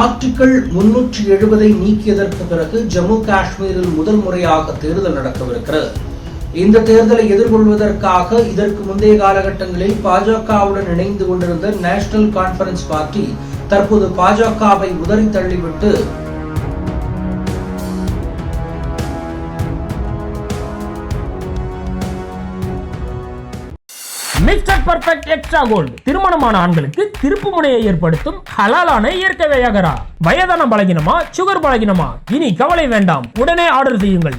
Article முன்னூற்றி எழுபதை நீக்கியதற்கு பிறகு ஜம்மு காஷ்மீரில் முதல் முறையாக தேர்தல் நடக்கவிருக்கிறது. இந்த தேர்தலை எதிர்கொள்வதற்காக இதற்கு முந்தைய காலகட்டங்களில் பாஜகவுடன் இணைந்து கொண்டிருந்த நேஷனல் கான்ஃபரன்ஸ் பார்ட்டி தற்போது பாஜகவை உதறி தள்ளிவிட்டு மிஸ்டர் பர்ஃபெக்ட் எக்ஸ்ட்ரா கோல்டு திருமணமான ஆண்களுக்கு திருப்பு முனையை ஏற்படுத்தும் ஹலாலான இயற்கை வையகரா. வயதான பலகினமா சுகர் பலகினமா? இனி கவலை வேண்டாம். உடனே ஆர்டர் செய்யுங்கள்.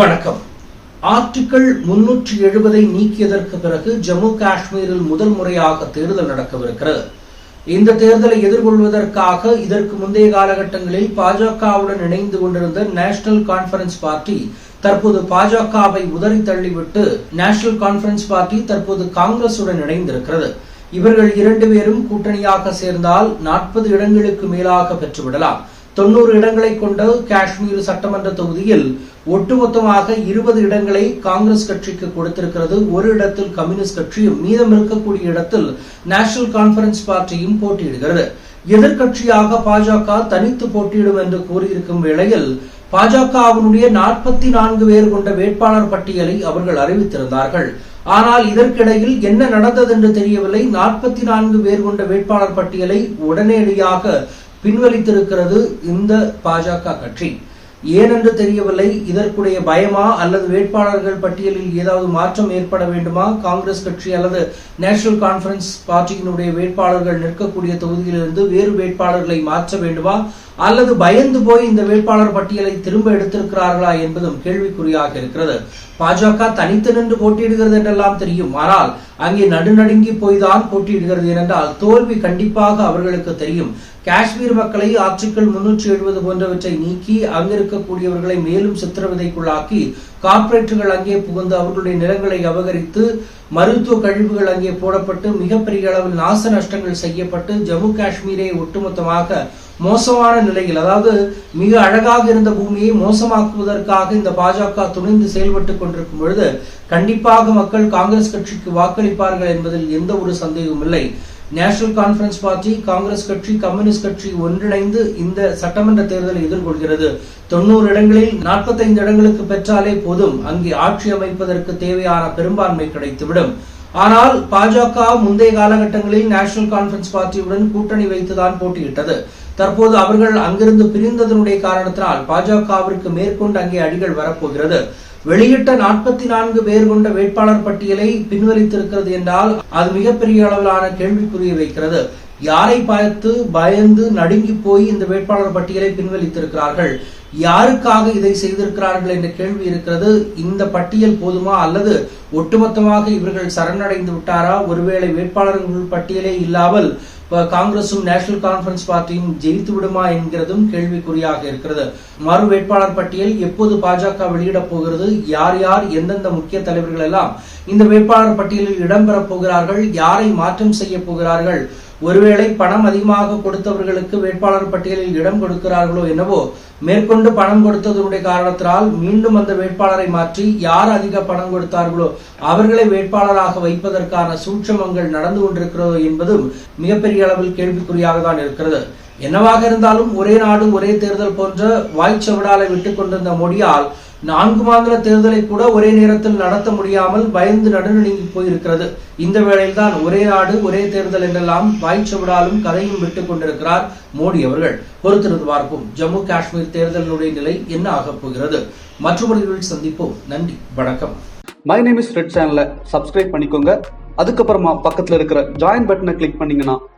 வணக்கம். ஆர்டிகிள் முன்னூற்றி எழுபதை நீக்கியதற்கு பிறகு ஜம்மு காஷ்மீரில் முதல் முறையாக தேர்தல் நடக்கவிருக்கிறது. இந்த தேர்தலை எதிர்கொள்வதற்காக இதற்கு முந்தைய காலகட்டங்களில் பாஜகவுடன் இணைந்து கொண்டிருந்த நேஷனல் கான்பரன்ஸ் பார்ட்டி தற்போது பாஜகவை உதறி தள்ளிவிட்டு நேஷனல் கான்பரன்ஸ் பார்ட்டி தற்போது காங்கிரசுடன் இணைந்திருக்கிறது. இவர்கள் இரண்டு பேரும் கூட்டணியாக சேர்ந்தால் நாற்பது இடங்களுக்கு மேலாக பெற்றுவிடலாம். தொண்ணூறு இடங்களை கொண்ட காஷ்மீர் சட்டமன்ற தொகுதியில் ஒட்டுமொத்தமாக இருபது இடங்களை காங்கிரஸ் கட்சிக்கு கொடுத்திருக்கிறது. ஒரு இடத்தில் கம்யூனிஸ்ட் கட்சியும் மீதம் இருக்கக்கூடிய இடத்தில் நேஷனல் கான்பரன்ஸ் பார்ட்டியும் போட்டியிடுகிறது. எதிர்கட்சியாக பாஜக தனித்து போட்டியிடும் என்று கூறியிருக்கும் வேளையில் பாஜகவினுடைய நாற்பத்தி நான்கு பேர் கொண்ட வேட்பாளர் பட்டியலை அவர்கள் அறிவித்திருந்தார்கள். ஆனால் இதற்கிடையில் என்ன நடந்தது என்று தெரியவில்லை. நாற்பத்தி நான்கு பேர் கொண்ட வேட்பாளர் பட்டியலை உடனடியாக பின்வலித்திருக்கிறது இந்த பாஜக கட்சி. ஏனென்று தெரியவில்லை. இதற்குடைய பயமா அல்லது வேட்பாளர்கள் பட்டியலில் ஏதாவது மாற்றம் ஏற்பட வேண்டுமா? காங்கிரஸ் கட்சி அல்லது நேஷனல் கான்ஃபரன்ஸ் பார்ட்டியினுடைய வேட்பாளர்கள் நிற்கக்கூடிய தொகுதியிலிருந்து வேறு வேட்பாளர்களை மாற்ற வேண்டுமா? அல்லது பயந்து போய் இந்த வேட்பாளர் பட்டியலை திரும்ப எடுத்திருக்கிறார்களா என்பதும் கேள்விக்குறியாக இருக்கிறது. பாஜக தனித்து நின்று போட்டியிடுகிறது என்றெல்லாம் தெரியும். ஆனால் அங்கே நடுநடுங்கி போய்தான் போட்டியிடுகிறது ஏனென்றால் தோல்வி கண்டிப்பாக அவர்களுக்கு தெரியும். காஷ்மீர் மக்களை ஆர்டிகிள் முன்னூற்றி எழுபது போன்றவற்றை நீக்கி அங்கிருக்கக்கூடியவர்களை மேலும் சித்திரவதைக்குள்ளாக்கி கார்ப்பரேட்டுகள் அங்கே புகுந்து அவர்களுடைய நிலங்களை அபகரித்து மருத்துவ கழிவுகள் அங்கே போடப்பட்டு மிகப்பெரிய அளவில் நாச நஷ்டங்கள் செய்யப்பட்டு ஜம்மு காஷ்மீரை ஒட்டுமொத்தமாக மோசமான நிலையில் அதாவது மிக அழகாக இருந்த பூமியை மோசமாக்குவதற்காக இந்த பாஜக துணிந்து செயல்பட்டு கொண்டிருக்கும் பொழுது கண்டிப்பாக மக்கள் காங்கிரஸ் கட்சிக்கு வாக்களிப்பார்கள் என்பதில் எந்த ஒரு சந்தேகமும் இல்லை. நேஷனல் கான்பரன்ஸ் பார்ட்டி காங்கிரஸ் கட்சி கம்யூனிஸ்ட் கட்சி ஒன்றிணைந்து இந்த சட்டமன்ற தேர்தலை எதிர்கொள்கிறது. தொண்ணூறு இடங்களில் நாற்பத்தைந்து இடங்களுக்கு பெற்றாலே போதும். அங்கே ஆட்சி அமைப்பதற்கு தேவையான பெரும்பான்மை கிடைத்துவிடும். ஆனால் பாஜக முந்தைய காலகட்டங்களில் நேஷனல் கான்பரன்ஸ் பார்ட்டியுடன் கூட்டணி வைத்துதான் போட்டியிட்டது. தற்போது அவர்கள் அங்கிருந்து பிரிந்ததனுடைய காரணத்தினால் பாஜகவிற்கு மேற்கொண்டு அங்கே அடிகள் வரப்போகிறது. வெளியிட்ட நாற்பத்தி நான்கு பேர் கொண்ட வேட்பாளர் பட்டியலை பின்வலித்திருக்கிறது என்றால் அது மிகப்பெரிய அளவிலான கேள்விக்குறியை வைக்கிறது. யாரை பார்த்து பயந்து நடுங்கி போய் இந்த வேட்பாளர் பட்டியலை பின்வலித்திருக்கிறார்கள்? யாருக்காக இதை செய்திருக்கிறார்கள் என்ற கேள்வி இருக்கிறது. இந்த பட்டியல் போதுமா? அல்லது ஒட்டுமொத்தமாக இவர்கள் சரணடைந்து விட்டாரா? ஒருவேளை வேட்பாளர்கள் பட்டியலே இல்லாமல் காங்கிரசும் நேஷனல் கான்பரன்ஸ் பார்ட்டியும் ஜெயித்து விடுமா என்கிறதும் கேள்விக்குறியாக இருக்கிறது. மறு வேட்பாளர் பட்டியல் எப்போது பாஜக வெளியிடப் போகிறது? யார் யார் எந்தெந்த முக்கிய தலைவர்கள் எல்லாம் இந்த வேட்பாளர் பட்டியலில் இடம்பெறப் போகிறார்கள்? யாரை மாற்றம் செய்ய போகிறார்கள்? ஒருவேளை பணம் அதிகமாக கொடுத்தவர்களுக்கு வேட்பாளர் பட்டியலில் இடம் கொடுக்கிறார்களோ என்னவோ மேற்கொண்டு பணம் கொடுத்ததனுடைய காரணத்தினால் மீண்டும் அந்த வேட்பாளரை மாற்றி யார் அதிக பணம் கொடுத்தார்களோ அவர்களை வேட்பாளராக வைப்பதற்கான சூட்சமங்கள் நடந்து கொண்டிருக்கிறதோ என்பதும் மிகப்பெரிய அளவில் கேள்விக்குறியாக தான் இருக்கிறது. என்னவாக இருந்தாலும் ஒரே நாடு ஒரே தேர்தல் போன்ற வாய்ச்சவடாலை விட்டுக் கொண்டிருந்த மோடியால் நான்கு மாநில தேர்தலை கூட ஒரே நேரத்தில் நடத்த முடியாமல் பயந்து நடுநடுங்கி போயிருக்கிறது. இந்த வேளையில்தான் ஒரே நாடு ஒரே தேர்தல் என்றெல்லாம் வாய்ச்சவிடாலும் கதையும் விட்டுக் கொண்டிருக்கிறார் மோடி அவர்கள். பொறுத்திருந்து பார்ப்போம். ஜம்மு காஷ்மீர் தேர்தலினுடைய நிலை என்ன ஆகப் போகிறது? மற்றொரு சந்திப்போம். நன்றி வணக்கம். மை நேம் இஸ் ரெட் சேனலை சப்ஸ்கிரைப் பண்ணிக்கோங்க. அதுக்கப்புறமா பக்கத்தில் இருக்கிற ஜாயின் பட்டனை கிளிக் பண்ணீங்கன்னா